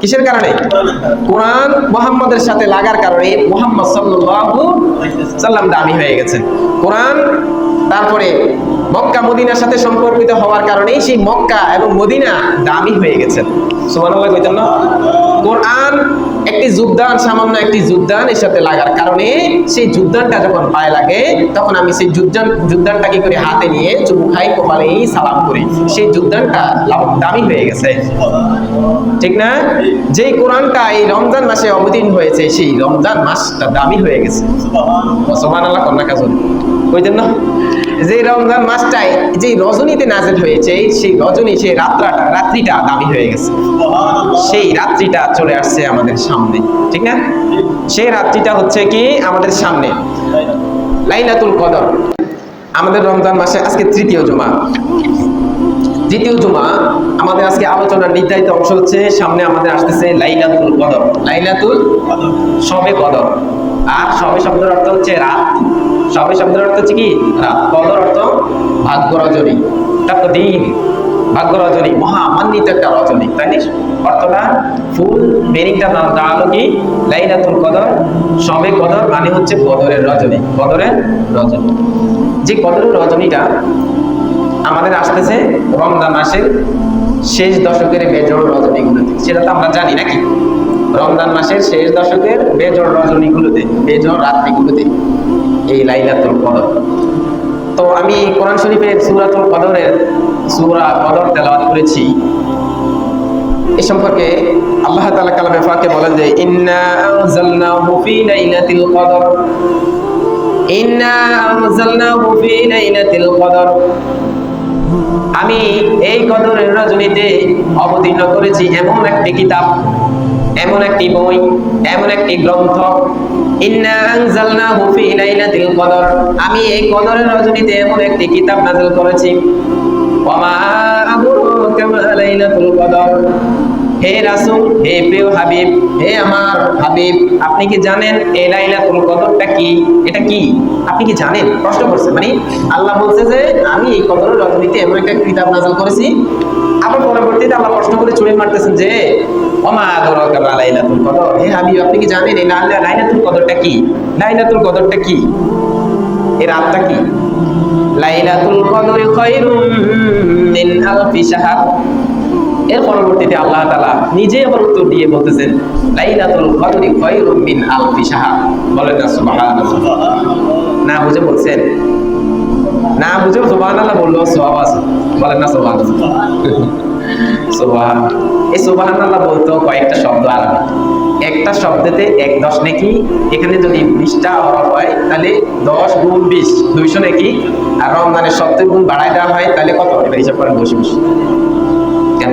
কিসের কারণে? কোরআন মোহাম্মদের সাথে লাগার কারণে মোহাম্মদ সাল্লাল্লাহু সাল্লাম দামি হয়ে গেছেন। কোরআন, তারপরে মক্কা, মদিনার সাথে সম্পর্কিত হওয়ার কারণে সেই মক্কা এবং মদিনা দামি হয়ে গেছেন সুবহানাল্লাহ কইতেন না? কোরআন একটি যুদ্ধান, সামান্য একটি যুদ্ধান এর সাথে লাগার কারণে সেই যুদ্ধানটা যখন পায়ে লাগে, তখন আমি সেই যুদ্ধান যুদ্ধানটা কি করে হাতে নিয়ে চুমু খাই, কপালেই সালাম করি। সেই যুদ্ধানটা দামি হয়ে গেছে। ঠিক না? যেই কোরআনটা এই রমজান মাসে অবতীর্ণ হয়েছে, সেই রমজান মাসটা দামি হয়ে গেছে। সোমান আল্লাহ কন্যা কাজ বুঝলেন না? যে রমজান মাসটায় যে রজনীতে নাজেল হয়েছে, সেই রজনী, সেই রাত্রাটা, রাত্রিটা দাবি হয়ে গেছে। সেই রাত্রিটা চলে আসছে আমাদের সামনে, ঠিক না? সেই রাত্রিটা হচ্ছে কি? আমাদের সামনে। লাইলাতুল কদর। আমাদের রমজান মাসে আজকে তৃতীয় জমা। দ্বিতীয় জমা, আমাদের আজকে আলোচনার নির্ধারিত অংশ হচ্ছে, সামনে আমাদের আসতেছে লাইলাতুল কদর। লাইলাতুল সবে কদর। আর সবে শব্দের অর্থ হচ্ছে রাত। সবে শব্দের অর্থ হচ্ছে কি? রাত। কদর অর্থ ভাগ্য রজনী তারপর দিন ভাগ্য রজনী মহামান্বিত একটা রজনী, তাই অর্থটা ফুল মিনিংটা দাঁড়াল কি? লাইলাতুল কদর। সবে কদর মানে হচ্ছে কদরের রজনী কদরের রজনী। যে কদরের রজনীটা আমাদের আসতেছে রমজান মাসের শেষ দশকের বেজোড় রজনীগুলোতে, সেটা তো আমরা জানি নাকি? রমজান মাসের শেষ দশকের বেজোড় রজনীগুলোতে, বেজোড় রাত্রিগুলোতে এই লাইলাতুল কদর। তো আমি কোরআন শরীফের সূরাতুল কদরের সূরা কদর তেলাওয়াত করেছি। এ সম্পর্কে আল্লাহ তাআলা কালামে ফাকে বলেন যে, ইন্না আনজালনাহু ফি লাইলাতিল কদর। ইন্না আনজালনাহু ফি লাইলাতিল কদর। আমি এই কদরের রজনীতে অবতীর্ণ করেছি এমন একটি কিতাব। এমন একটি বই, এমন একটি গ্রন্থ, ইন্না ফি লাইলাতিল কদর আমি এই কদরের রজনীতে এমন একটি কিতাব নাযিল করেছি। মা লাইলাতুল কদর হে রাসূল, হে প্রিয় হাবিব, হে আমার হাবিব, আপনি কি জানেন এই লাইলাতুল কদরটা কি? এটা কি? আপনি কি জানেন? প্রশ্ন করছে। মানে আল্লাহ বলছে যে, আমি এই কদরের রজনীতে এমন একটা কিতাব নাযিল করেছি। আবার পরবর্তীতে আল্লাহ প্রশ্ন করে চুড়ে মারতেছেন যে ওমা আদরাকা মা লাইলাতুল কদর। আপনি কি জানেন এই লাইলাতুল কদরটা কি? লাইলাতুল কদরটা কি? এই রাতটা কি? লাইলাতুল কদরি খায়রুম মিন আলফি শাহর। এর পরবর্তীতে আল্লাহ তাআলা নিজে আবার উত্তর দিয়ে বলতেছেন, লাইলাতুল কদরি খায়রুম মিন আলফি শাহর। বলেন না, সুবহানাল্লাহ। বুঝে বলছেন? না বুঝে সুবহানাল্লাহ বলল সওয়াব আছে। বলেন না, সুবহানাল্লাহ। বলতেও কয়েকটা শব্দ আলাদা একটা শব্দতে এক দশ নাকি, এখানে যদি বিশটা অভাব হয়, তাহলে দশ গুণ বিশ, দুইশো নাকি। আর রমজানের সত্তর গুণ বাড়ায় দেওয়া হয়, তাহলে কত? এবার হিসাব করেন বসে বসে। কেন?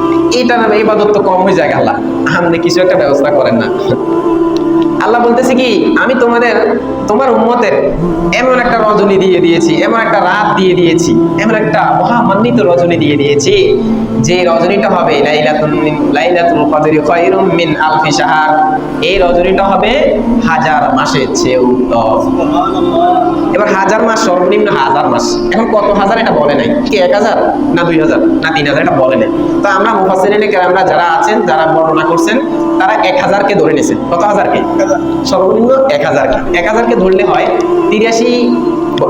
এটা না ইবাদত তো কম হয়ে যায় আল্লাহ। আপনি কিছু একটা ব্যবস্থা করেন না। আল্লাহ বলতেছে কি, আমি তোমাদের, তোমার উম্মতের এমন একটা রজনী দিয়ে দিয়েছি, এমন একটা রাত দিয়ে দিয়েছি, এমন একটা মহামান্বিত রজনী দিয়ে দিয়েছি, যে রজনীটা হবে লাইলাতুল কদরি খায়রুম মিন আলফি শাহর। এই রজনীটা হবে হাজার মাসের উত্তম। এবার হাজার মাস সর্বনিম্ন হাজার মাস। এখন কত হাজার এটা বলে নাই। কি এক হাজার না দুই হাজার না তিন হাজার এটা বলে নাই। তো আমরা মুফাসিরিনে যারা আছেন, যারা বর্ণনা করছেন, তারা এক হাজারকে ধরে নিয়েছেন। কত হাজারকে? সর্বনিম্ন এক হাজারকে এক হাজারকে ধরলে হয় তিরাশি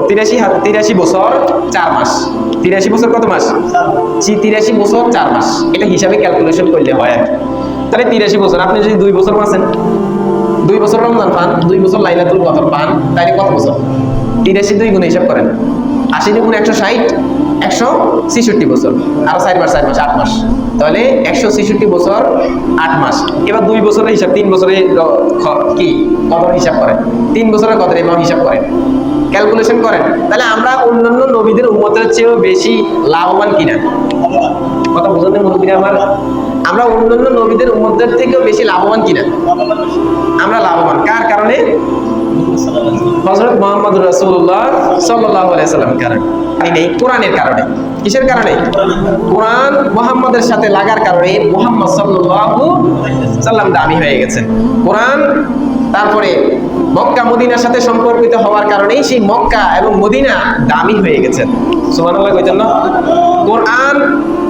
তিরাশি তিরাশি বছর চার মাস। তিরাশি বছর কত মাস? তিরাশি বছর চার মাস। এটা হিসাবে ক্যালকুলেশন করলে হয় আর তাহলে তিরাশি বছর, আপনি যদি দুই বছর বাঁচেন দুই বছর রমজান পান, দুই বছর লাইলাতুল কদর পান, তাহলে কত বছর? তিরাশি দুই গুণ হিসাব করেন। আশি দুগুণ একশো ষাট একশো ছেষট্টি বছর। আরও চার মাস চার মাস, আট মাস। তাহলে একশো ছেষট্টি বছর, আট মাস। এবার দুই বছরের হিসাব, তিন বছরে কি? কত হিসাব করেন। তিন বছরের কত এবার হিসাব করেন। ক্যালকুলেশন করেন। তাহলে আমরা অন্যান্য নবীদের উন্মতের চেয়েও বেশি লাভবান কিনা? কথা বোঝাতে কিনা আমার? আমরা অন্যান্য নবীদের উম্মতদের থেকেও বেশি লাভবান কিনা? আমরা লাভবান। কার কারণে? হযরত মুহাম্মদ রাসূলুল্লাহ সাল্লাল্লাহু আলাইহি সাল্লাম কারণে। এই কোরআনের কারণে। কিসের কারণে? কোরআন মুহাম্মাদের সাথে লাগার কারণে মুহাম্মদ সাল্লাল্লাহু সাল্লাম দামি হয়ে গেছেন। কোরআন, তারপরে মক্কা মদিনার সাথে সম্পর্কিত হওয়ার কারণেই সেই মক্কা এবং মদিনা দামি হয়ে গেছে। কইতেন না কোরআন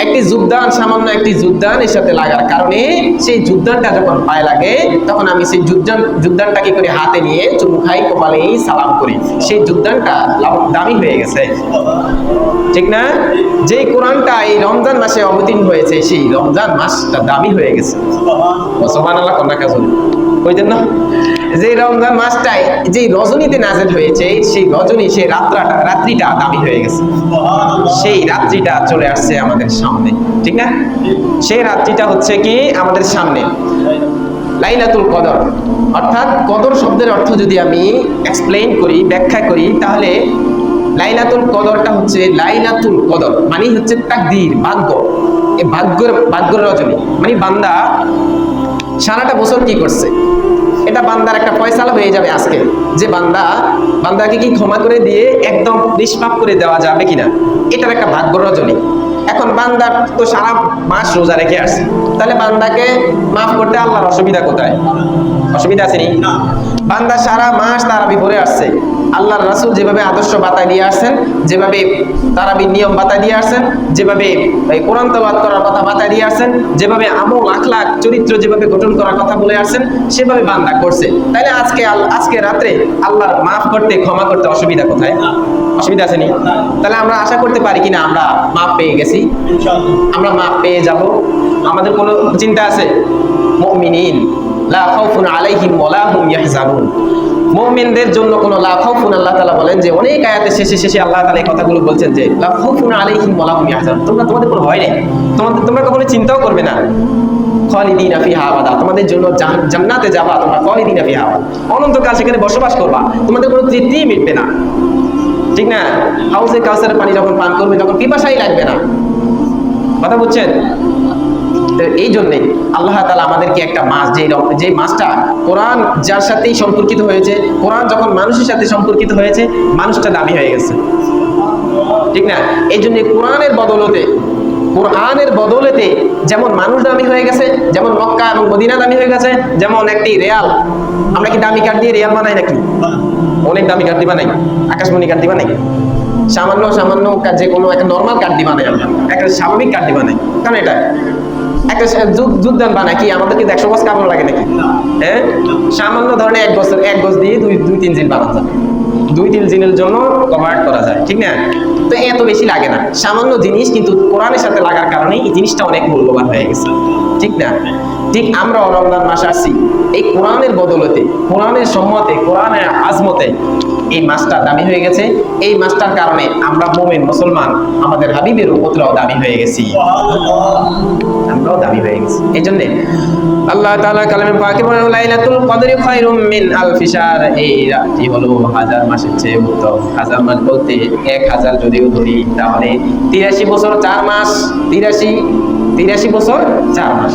একটি যুদ্ধান, সামান্য একটি যুদ্ধানের সাথে লাগার কারণে সেই যুদ্ধানটা যখন পায়ে লাগে, তখন আমি সেই যুদ্ধান যুদ্ধানটা কি করে হাতে নিয়ে চুমু খাই, কপালেই সালাম করি। সেই যুদ্ধানটা দামি হয়ে গেছে। ঠিক না? যে কোরআনটা এই রমজান মাসে অবতীর্ণ হয়েছে, সেই রমজান মাসটা দামি হয়ে গেছে। সোমান আল্লাহ কন্যা কাজ বুঝলেন না যে রমজান মাসটায় যে রজনীতে নাজেল হয়েছে, সেই রজনী, সেই রাত্রাটা, রাত্রিটা দামি হয়ে গেছে। সেই রাত্রিটা চলে আসছে আমাদের সামনে, ঠিক না? সেই রাত্রিটা হচ্ছে কি? আমাদের সামনে। লাইলাতুল কদর। অর্থাৎ কদর শব্দের অর্থ যদি আমি এক্সপ্লেইন করি, ব্যাখ্যা করি, তাহলে লাইলাতুল কদরটা হচ্ছে লাইলাতুল কদর মানে হচ্ছে তাকদীর, ভাগ্য। এই ভাগ্যের ভাগ্যের রজনী। মানে বান্দা সারাটা বছর কি করছে? এটা বান্দার একটা ফয়সালা হয়ে যাবে আজকে। যে বান্দা, বান্দাকে কি ক্ষমা করে দিয়ে একদম নিষ্পাপ করে দেওয়া যাবে কিনা? এটার একটা ভাগ্য রজনী। এখন বান্দার তো সারা মাস রোজা রেখে আসছে। তাহলে বান্দাকে মাফ করতে আল্লাহর অসুবিধা কোথায়? অসুবিধা আছে বান্দা সারা মাস তারাবি পরে আসছে। আল্লাহর রাসুল যেভাবে আদর্শ বাতায় দিয়ে আসছেন যেভাবে তারাবির নিয়ম বাতায় দিয়ে আসছেন যেভাবে এই কোরআন তেলাওয়াত করার কথা বাতায় দিয়ে আসছেন যেভাবে আমল আখলাক চরিত্র যেভাবে গঠন করার কথা বলে আসছেন সেভাবে বান্দা করছে। তাইলে আজকে আজকে রাত্রে আল্লাহর মাফ করতে ক্ষমা করতে অসুবিধা কোথায়? অসুবিধা আছে নি? তাহলে আমরা আশা করতে পারি কিনা আমরা মাপ পেয়ে গেছি। আমরা মাপ পেয়ে যাব। আমাদের কোনো চিন্তা আছে? মুমিনিন। লা খাউফুন আলাইহিম ওয়ালা হুম ইয়াহজানুন। মুমিনদের জন্য কোনো লা খাউফুন আল্লাহ তাআলা বলেন যে, অনেক আয়াতের শেষে শেষে আল্লাহ তাআলা এই কথাগুলো বলছেন যে, লা খাউফুন আলাইহিম ওয়ালা হুম ইয়াহজানুন। তোমরা তোমাদের কোনো ভয় নেই। তোমাদের, তোমরা কখনো চিন্তাও করবে না। খালিদিনা ফিহা আবাদা। তোমাদের জন্য জান- জান্নাতে যাবা তোমরা। খালিদিনা ফিহা আবাদা। অনন্তকাল সেখানে বসবাস করবা। তোমাদের কোনো তৃপ্তিই মিটবে না। ঠিক না? হাউসে কাউসারের পানি যখন পান করবে, তখন পিপাসাই লাগবে না। কথা বুঝছেন? এই জন্যে আল্লাহ তালা আমাদেরকে একটা মাস যে যে মাছটা কোরআন যার সাথেই সম্পর্কিত হয়েছে, কোরআন যখন মানুষের সাথে সম্পর্কিত হয়েছে, মানুষটা দামি হয়ে গেছে। ঠিক না? এই জন্য কোরআনের বদলতে, কোরআনের বদলেতে যেমন মানুষ দামি হয়ে গেছে, যেমন মক্কা এবং মদিনা দামি হয়ে গেছে, যেমন একটি রেয়াল। আমরা কি দামি কাঠ দিয়ে রেয়াল বানাই নাকি? অনেক দামি কাঠ দিয়ে বানাই আকাশমণি কাঠ দিবা নাই? সামান্য সামান্য যে কোনো একটা নর্মাল কাঠ দিয়ে বানাই আমরা। একটা স্বাভাবিক কাঠ দিয়ে বানাই কারণ এটা? একটা সা- বানায় কি? আমাদের কিন্তু একশো কাপড় লাগে নাকি? হ্যাঁ? সামান্য ধরনের এক বছর এক গজ দিয়ে দুই দুই তিন জিন বানানো যায়। দুই তিন জিনের জন্য কভার করা যায় ঠিক না? তো এত বেশি লাগে না। সামান্য জিনিস কিন্তু কোরআনের সাথে লাগার কারণে এই জিনিসটা অনেক মূল্যবান হয়ে গেছে ঠিক না? ঠিক আমরা রমজান মাসে আসছি এই কোরআনের বদলতে, কোরআনের সম্মতে, কোরআনের আজমতে এই মাসটা দামি হয়ে গেছে। এই মাসটার কারণে আমরা মোমেন, মুসলমান, আমাদের হাবিবের উপরও দামি হয়ে গেছি। আমরাও দামি হয়ে গেছি। এই জন্যে আল্লাহ তাআলা কালামে পাকে বলেন, লাইলাতুল কদরি খায়রুম মিন আলফি শাহর এই রাতটি হলো হাজার মাসের চেয়ে উত্তম। হাজার মাস বলতে এক হাজার যদিও ধরি, তাহলে তিরাশি বছর চার মাস, তিরাশি তিরাশি বছর চার মাস।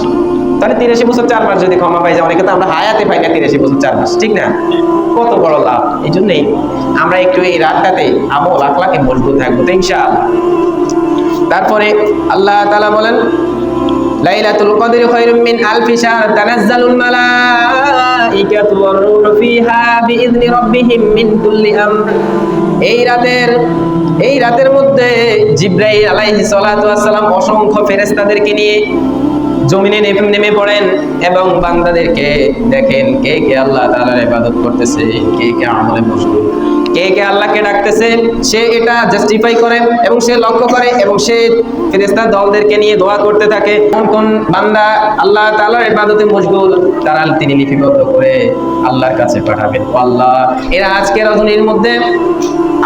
তাহলে তিরাশি বছর চার মাস যদি ক্ষমা পাই যায় অনেকে তো আমরা হায়াতে পাই না তিরাশি বছর চার মাস, ঠিক না? কত বড় লাভ, এই জন্যই আমরা একটু এই রাতটাতে আমল আখলাকে মজবুত থাকব তো তারপরে আল্লাহ তাআলা বলেন, লাইলাতুল কদর খায়রুম মিন আলফি শাহর তানাজ্জালুল ওয়ার ফিহা রাব্বিহিম মিন কুল্লি আমর। এই রাতের এই রাতের মধ্যে জিব্রাইল আলাইহিস সালাতু ওয়াস সালাম অসংখ্য ফেরেশতাদেরকে নিয়ে জমিনে নেমে পড়েন এবং বান্দাদেরকে দেখেন কে কে আল্লাহ তাআলার ইবাদত করতেছে, কে কে আমলে মশগুল। কে কে আল্লাহকে ডাকতেছে, সে এটা জাস্টিফাই করে এবং সে লক্ষ্য করে এবং সে ফেরেশতা দলদেরকে নিয়ে দোয়া করতে থাকে। কোন কোন বান্দা আল্লাহ তাআলার ইবাদতে মশগুল, তারা তিনি লিপিবদ্ধ করে আল্লাহর কাছে পাঠাবেন। আল্লাহ, এরা আজকে রজনীর মধ্যে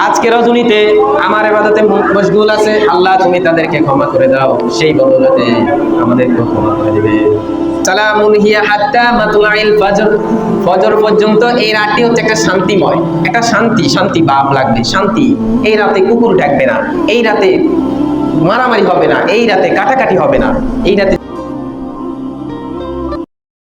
আজকে রজনীতে আমার এবাদতে মশগুল আছে। আল্লাহ তুমি তাদেরকে ক্ষমা করে দাও। সেই বদলতে আমাদেরকে ক্ষমা করে দিবে। সালামুন হাত্তা মাতুলাইল ফজর। ফজর পর্যন্ত এই রাতটি হচ্ছে একটা শান্তিময়, একটা শান্তি শান্তি ভাব লাগবে, শান্তি। এই রাতে কুকুর ডাকবে না, এই রাতে মারামারি হবে না, এই রাতে কাটাকাটি হবে না, এই রাতে